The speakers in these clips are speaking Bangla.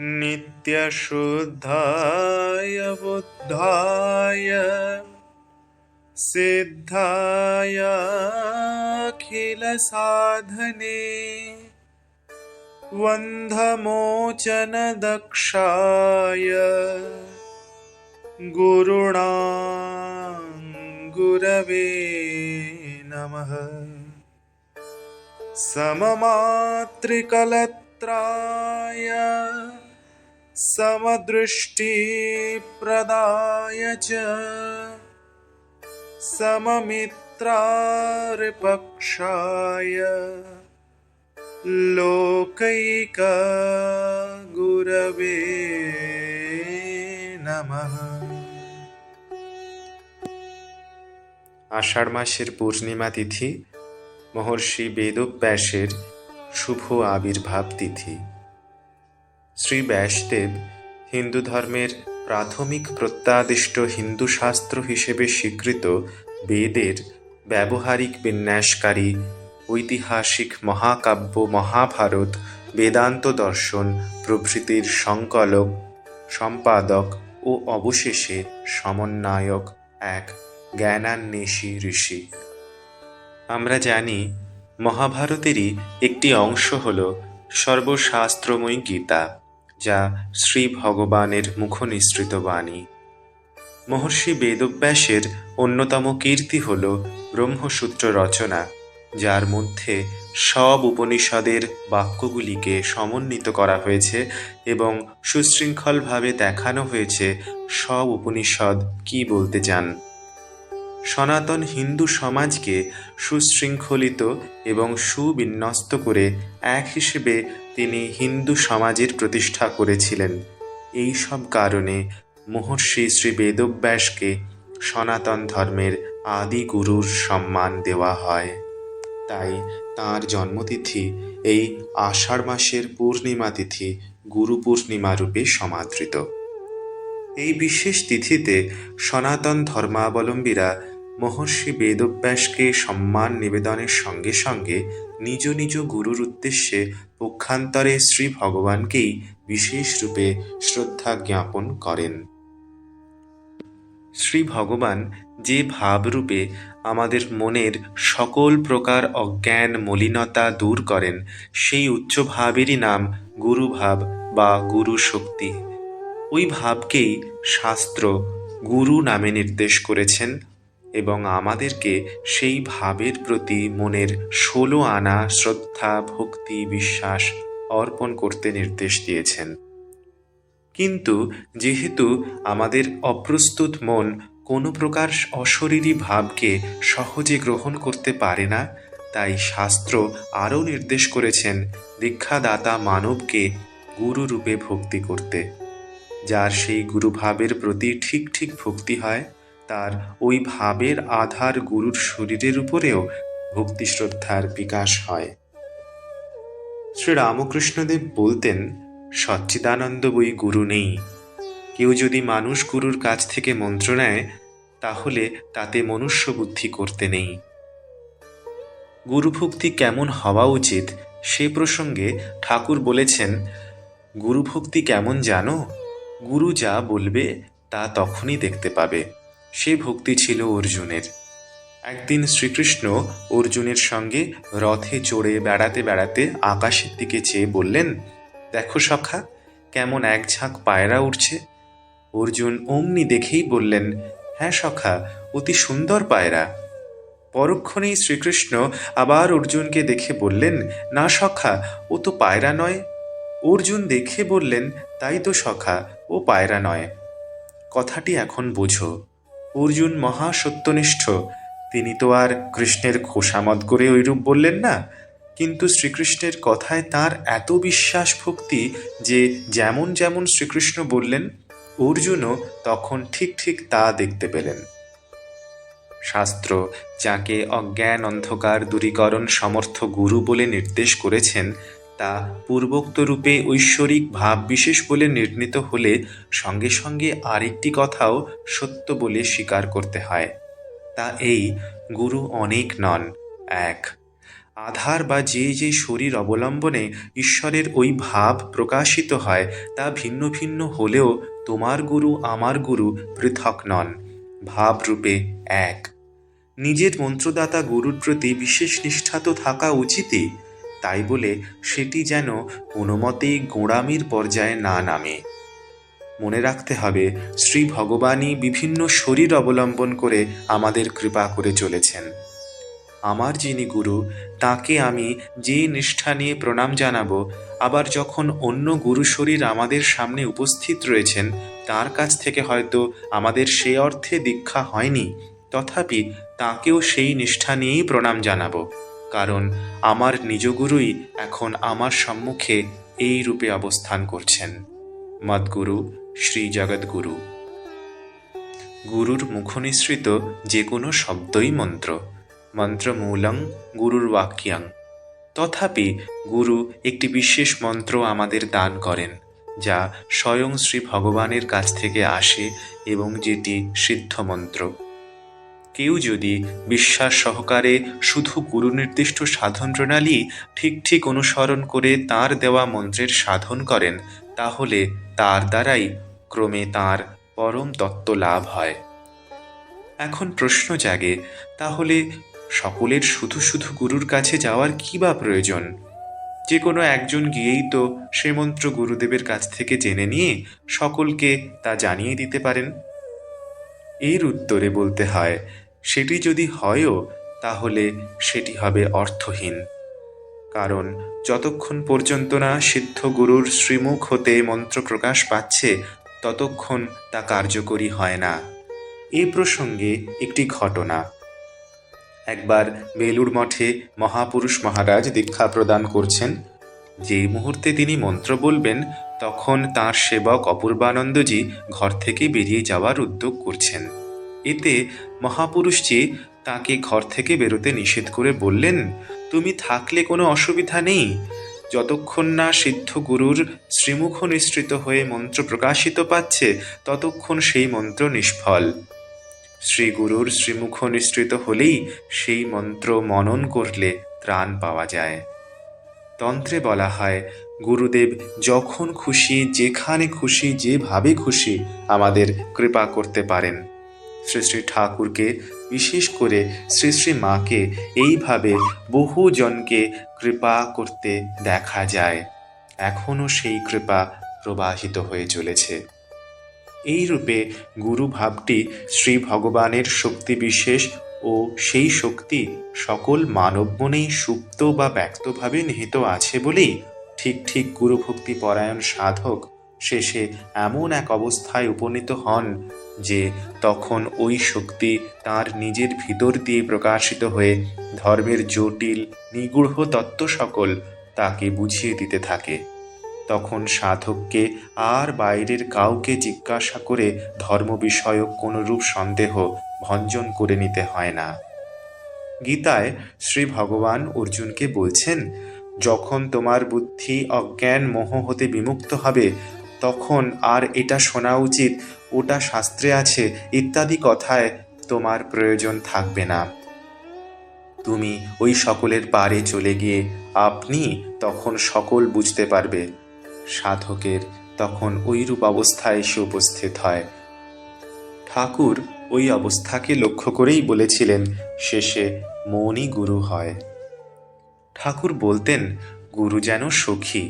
नित्यशुद्धाय बुद्धाय सिद्धायाखिलसाधने वन्धमोचनदक्षाय गुरुणा गुरवे नमः। सममातृकलत्राय समदृष्टिप्रदाय च सममित्रार्पक्षाय लोकैकगुरवे नमः আষাঢ় মাসের পূর্ণিমা তিথি মহর্ষি বেদব্যাসের শুভ আবির্ভাব তিথি শ্রী ব্যাসদেব হিন্দু ধর্মের প্রাথমিক প্রত্যাদিষ্ট হিন্দু শাস্ত্র হিসেবে স্বীকৃত বেদের ব্যবহারিক বিন্যাসকারী, ঐতিহাসিক মহাকাব্য মহাভারত বেদান্ত দর্শন প্রভৃতির সংকলক, সম্পাদক ও অবশেষে সমন্বয়ক এক জ্ঞানান্বেষী ঋষি। আমরা জানি, মহাভারতেরই একটি অংশ হল সর্বশাস্ত্রময়ী গীতা। যা শ্রী ভগবানের মুখনিসৃত বাণী। মহর্ষি বেদব্যাসের অন্যতম কীর্তি হল ব্রহ্মসূত্র রচনা, যার মধ্যে সব উপনিষদের বাক্যগুলিকে সমন্বিত করা হয়েছে এবং সুশৃঙ্খলভাবে দেখানো হয়েছে সব উপনিষদ কি বলতে চান। সনাতন হিন্দু সমাজকে সুশৃঙ্খলিত এবং সুবিন্যস্ত করে এক হিসেবে তিনি হিন্দু সমাজের প্রতিষ্ঠা করেছিলেন। এই সব কারণে মহর্ষি শ্রী বেদব্যাসকে সনাতন ধর্মের আদি গুরুর সম্মান দেওয়া হয়। তাই তাঁর জন্মতিথি এই আষাঢ় মাসের পূর্ণিমা তিথি গুরু পূর্ণিমা রূপে সমাদৃত। এই বিশেষ তিথিতে সনাতন ধর্মাবলম্বীরা মহর্ষি বেদব্যাসকে সম্মান নিবেদনের সঙ্গে সঙ্গে নিজ নিজ গুরুর উদ্দেশ্যে পক্ষান্তরে শ্রী ভগবানকেই বিশেষ রূপে শ্রদ্ধা জ্ঞাপন করেন। শ্রী ভগবান যে ভাবরূপে আমাদের মনের সকল প্রকার অজ্ঞান মলিনতা দূর করেন, সেই উচ্চ ভাবেরই নাম গুরুভাব বা গুরু শক্তি ওই ভাবকেই শাস্ত্র গুরু নামে নির্দেশ করেছেন। এবং আমাদেরকে সেই ভাবের প্রতি মনের ষোলো আনা শ্রদ্ধা, ভক্তি, বিশ্বাস অর্পণ করতে নির্দেশ দিয়েছেন। কিন্তু যেহেতু আমাদের অপ্রস্তুত মন কোনো প্রকার অশরীরী ভাবকে সহজে গ্রহণ করতে পারে না, তাই শাস্ত্র আরও নির্দেশ করেছেন দীক্ষাদাতা মানবকে গুরুরূপে ভক্তি করতে। যার সেই গুরুভাবের প্রতি ঠিক ঠিক ভক্তি হয় তার ওই ভাবের আধার গুরুর শরীরের উপরেও ভক্তি শ্রদ্ধার বিকাশ হয়। শ্রী রামকৃষ্ণদেব বলতেন, সচ্চিদানন্দ বই গুরু নেই। কেউ যদি মানুষ গুরুর কাছ থেকে মন্ত্র নেয়, তাহলে তাতে মনুষ্য বুদ্ধি করতে নেই। গুরুভক্তি কেমন হওয়া উচিত সে প্রসঙ্গে ঠাকুর বলেছেন, গুরুভক্তি কেমন জানো? গুরু যা বলবে তা তখনই দেখতে পাবে। সে ভক্তি ছিল অর্জুনের। একদিন শ্রীকৃষ্ণ অর্জুনের সঙ্গে রথে চড়ে বেড়াতে বেড়াতে আকাশের দিকে চেয়ে বললেন, দেখো সখা, কেমন এক ঝাঁক পায়রা উঠছে অর্জুন অমনি দেখেই বললেন হ্যাঁ সখা, অতি সুন্দর পায়রা। পরক্ষণেই শ্রীকৃষ্ণ আবার অর্জুনকে দেখে বললেন, না সখা, ও তো পায়রা নয়। অর্জুন দেখে বললেন, তাই তো সখা, ও পায়রা নয়। কথাটি এখন বোঝো। অর্জুন মহা সত্যনিষ্ঠ তিনি তো আর কৃষ্ণের খোসামত করে ওইরূপ বললেন না। কিন্তু শ্রীকৃষ্ণের কথায় তার এত বিশ্বাস ভক্তি যে যেমন যেমন শ্রীকৃষ্ণ বললেন, অর্জুনও তখন ঠিক ঠিক তা দেখতে পেলেন। শাস্ত্র, যাকে অজ্ঞান অন্ধকার দূরীকরণ সমর্থ গুরু বলে নির্দেশ করেছেন তা পূর্বোক্ত রূপে ঐশ্বরিক ভাব বিশেষ বলে নির্ণীত হলে সঙ্গে সঙ্গে আরেকটি কথাও সত্য বলে স্বীকার করতে হয়। তা এই, গুরু অনেক নন। এক, আধার বা যে যে শরীর অবলম্বনে ঈশ্বরের ওই ভাব প্রকাশিত হয়, তা ভিন্ন ভিন্ন হলেও তোমার গুরু, আমার গুরু পৃথক নন। ভাবরূপে এক, নিজের মন্ত্রদাতা গুরুর প্রতি বিশেষ নিষ্ঠা তো থাকা উচিতই। তাই বলে সেটি যেন কোনো মতেই গোঁড়ামির পর্যায়ে না নামে। মনে রাখতে হবে, শ্রী ভগবানই বিভিন্ন শরীর অবলম্বন করে আমাদের কৃপা করে চলেছেন। আমার যিনি গুরু, তাকে আমি যে নিষ্ঠা নিয়ে প্রণাম জানাব, আবার যখন অন্য গুরু শরীর আমাদের সামনে উপস্থিত রয়েছেন, তার কাছ থেকে হয়তো আমাদের সে অর্থে দীক্ষা হয়নি, তথাপি তাকেও সেই নিষ্ঠা নিয়েই প্রণাম জানাব। কারণ আমার নিজ গুরুই এখন আমার সম্মুখে এই রূপে অবস্থান করছেন। মদ্গুরু শ্রী জগৎগুরু গুরুর মুখনিসৃত যে কোনো শব্দই মন্ত্র। মন্ত্রমূলং গুরুর বাক্যাং। তথাপি গুরু একটি বিশেষ মন্ত্র আমাদের দান করেন, যা স্বয়ং শ্রী ভগবানের কাছ থেকে আসে এবং যেটি সিদ্ধ মন্ত্র কেউ যদি বিশ্বাস সহকারে শুধু গুরু নির্দিষ্ট সাধন প্রণালী ঠিক ঠিক অনুসরণ করে তার দেওয়া মন্ত্রের সাধন করেন, তাহলে তার দ্বারাই ক্রমে তার পরম তত্ত্ব লাভ হয়। এখন প্রশ্ন জাগে, তাহলে সকলের শুধু শুধু গুরুর কাছে যাওয়ার কি বা প্রয়োজন? যে কোনো একজন গিয়েই তো সে মন্ত্র গুরুদেবের কাছ থেকে জেনে নিয়ে সকলকে তা জানিয়ে দিতে পারেন? এর উত্তরে বলতে হয় সেটি যদি হয়ও, তাহলে সেটি হবে অর্থহীন। কারণ যতক্ষণ পর্যন্ত না সিদ্ধ গুরুর শ্রীমুখ হতে মন্ত্র প্রকাশ পাচ্ছে, ততক্ষণ তা কার্যকরী হয় না। এ প্রসঙ্গে একটি ঘটনা। একবার বেলুড় মঠে মহাপুরুষ মহারাজ দীক্ষা প্রদান করছেন। যেই মুহূর্তে তিনি মন্ত্র বলবেন, তখন তার সেবক অপূর্বানন্দজি ঘর থেকে বেরিয়ে যাওয়ার উদ্যোগ করছেন। এতে মহাপুরুষজি তাকে ঘর থেকে বেরোতে নিষেধ করে বললেন, তুমি থাকলে কোনো অসুবিধা নেই। যতক্ষণ না সিদ্ধ গুরুর শ্রীমুখ নিঃসৃত হয়ে মন্ত্র প্রকাশিত পাচ্ছে, ততক্ষণ সেই মন্ত্র নিষ্ফল। শ্রী গুরুর শ্রীমুখ নিঃসৃত হলেই সেই মন্ত্র মনন করলে ত্রাণ পাওয়া যায়। তন্ত্রে বলা হয়, গুরুদেব, যখন খুশি, যেখানে খুশি, যেভাবে খুশি আমাদের কৃপা করতে পারেন। শ্রী শ্রী ঠাকুরকে, বিশেষ করে শ্রী শ্রী মাকে, এইভাবে বহুজনকে কৃপা করতে দেখা যায়। এখনও সেই কৃপা প্রবাহিত হয়ে চলেছে। এই রূপে গুরু ভাবটি শ্রী ভগবানের শক্তি বিশেষ ও সেই শক্তি সকল মানব মনেই সুপ্ত বা ব্যক্তভাবে নিহিত আছে বলেই ঠিক ঠিক গুরুভক্তি পরায়ণ সাধক শেষে এমন এক অবস্থায় উপনীত হন যে তখন ওই শক্তি তার নিজের ভিতর দিয়ে প্রকাশিত হয়ে ধর্মের জটিল, নিগূঢ় তত্ত্ব সকল তাকে বুঝিয়ে দিতে থাকে। তখন সাধককে আর বাইরের কাউকে জিজ্ঞাসা করে ধর্ম বিষয়ক কোনরূপ সন্দেহ ভঞ্জন করে নিতে হয় না। গীতায় শ্রী ভগবান অর্জুনকে বলছেন, যখন তোমার বুদ্ধি অজ্ঞান মোহ হতে বিমুক্ত হবে তখন আর এটা শোনা উচিত, ওটা শাস্ত্রে আছে, ইত্যাদি কথায় তোমার প্রয়োজন থাকবে না। তুমি ওই সকলের পারে চলে গিয়ে আপনি তখন সকল বুঝতে পারবে। সাধকের তখন ওইরূপ অবস্থায় এসে উপস্থিত হয়। ঠাকুর ওই অবস্থাকে লক্ষ্য করেই বলেছিলেন, শেষে মৌনই গুরু হয়। ঠাকুর বলতেন, গুরু যেন সখী।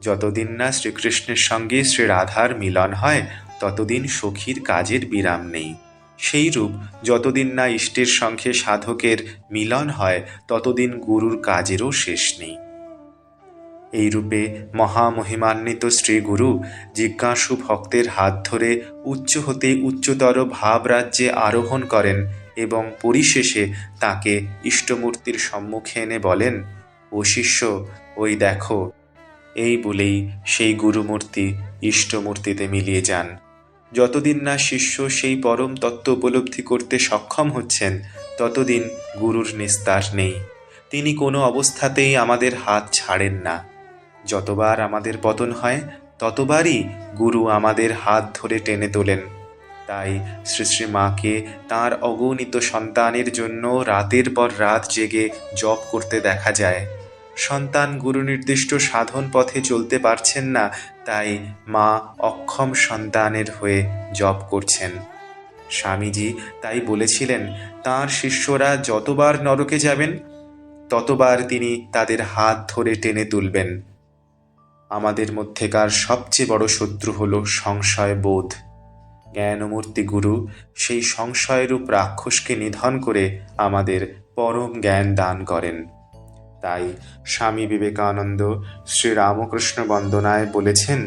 যতদিন না শ্রীকৃষ্ণের সঙ্গে শ্রী রাধার মিলন হয়, ততদিন সখীর কাজের বিরাম নেই। সেই রূপ যতদিন না ইষ্টের সঙ্গে সাধকের মিলন হয়, ততদিন গুরুর কাজেরও শেষ নেই। এই রূপে মহামহিমান্বিত শ্রী গুরু জিজ্ঞাসু ভক্তের হাত ধরে উচ্চ হতে উচ্চতর ভাব রাজ্যে আরোহণ করেন এবং পরিশেষে তাকে ইষ্টমূর্তির সম্মুখে এনে বলেন, ও শিষ্য, ওই দেখো এই বলেই সেই গুরুমূর্তি ইষ্টমূর্তিতে মিলিয়ে যান। যতদিন না শিষ্য সেই পরম তত্ত্ব উপলব্ধি করতে সক্ষম হচ্ছেন, ততদিন গুরুর নিস্তার নেই। তিনি কোনো অবস্থাতেই আমাদের হাত ছাড়েন না। যতবার আমাদের পতন হয়, ততবারই গুরু আমাদের হাত ধরে টেনে তোলেন। তাই শ্রী শ্রী মাকে তাঁর অগণিত সন্তানের জন্য রাতের পর রাত জেগে জপ করতে দেখা যায়। সন্তান গুরু নির্দিষ্ট সাধন পথে চলতে পারছেন না, তাই মা অক্ষম সন্তানের হয়ে জপ করছেন। স্বামীজি তাই বলেছিলেন, তাঁর শিষ্যরা যতবার নরকে যাবেন, ততবার তিনি তাদের হাত ধরে টেনে তুলবেন। আমাদের মধ্যেকার সবচেয়ে বড় শত্রু হল সংশয় বোধ। জ্ঞানমূর্তি গুরু সেই সংশয়রূপ রাক্ষসকে নিধন করে আমাদের পরম জ্ঞান দান করেন। তাই স্বামী বিবেকানন্দ শ্রীরামকৃষ্ণ বন্দনায় বলেছেন,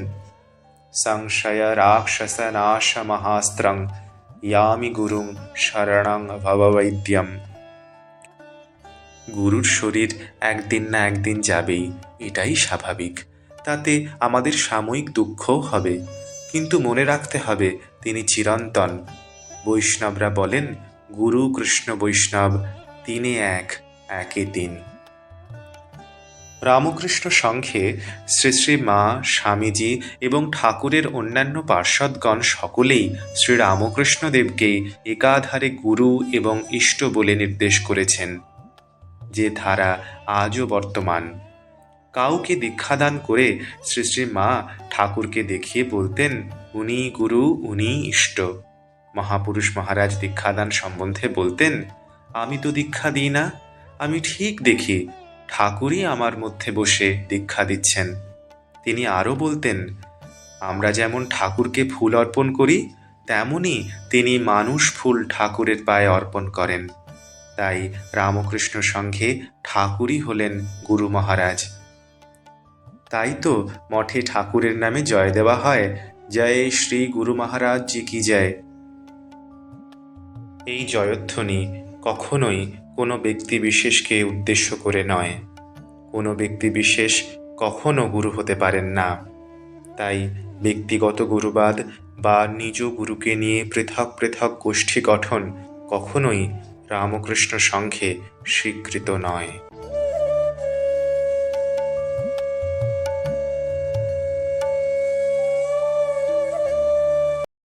সংশয় রাক্ষস নাশ মহাস্ত্রং, ইয়ামি গুরুং শরণং ভববৈদ্যম। গুরুর শরীর একদিন না একদিন যাবেই, এটাই স্বাভাবিক। তাতে আমাদের সাময়িক দুঃখও হবে, কিন্তু মনে রাখতে হবে তিনি চিরন্তন। বৈষ্ণবরা বলেন, গুরু কৃষ্ণ বৈষ্ণব, তিনে এক, একে তিন। রামকৃষ্ণ সংঘে শ্রী শ্রী মা, স্বামীজি এবং ঠাকুরের অন্যান্য পার্ষদগণ সকলেই শ্রী রামকৃষ্ণদেবকে একাধারে গুরু এবং ইষ্ট বলে নির্দেশ করেছেন। যে ধারা আজও বর্তমান। কাউকে দীক্ষাদান করে শ্রী শ্রী মা ঠাকুরকে দেখিয়ে বলতেন, উনি গুরু, উনি ইষ্ট। মহাপুরুষ মহারাজ দীক্ষাদান সম্বন্ধে বলতেন, আমি তো দীক্ষা দিই না, আমি ঠিক দেখি ঠাকুরই আমার মধ্যে বসে দীক্ষা দিচ্ছেন। তিনি আরও বলতেন, আমরা যেমন ঠাকুরকে ফুল অর্পণ করি, তেমনি তিনি মানুষ ফুল ঠাকুরের পায়ে অর্পণ করেন। তাই রামকৃষ্ণ সংঘে ঠাকুরই হলেন গুরু মহারাজ। তাই তো মঠে ঠাকুরের নামে জয় দেওয়া হয়। জয় শ্রী গুরু মহারাজ জি কি জয়। এই জয়ধ্বনি কখনোই কোনো ব্যক্তি বিশেষকে উদ্দেশ্য করে নয়। কোনো ব্যক্তি বিশেষ কখনো গুরু হতে পারেন না। তাই ব্যক্তিগত গুরুবাদ বা নিজ গুরুকে নিয়ে পৃথক পৃথক গোষ্ঠী গঠন কখনোই রামকৃষ্ণ সংঘে স্বীকৃত নয়।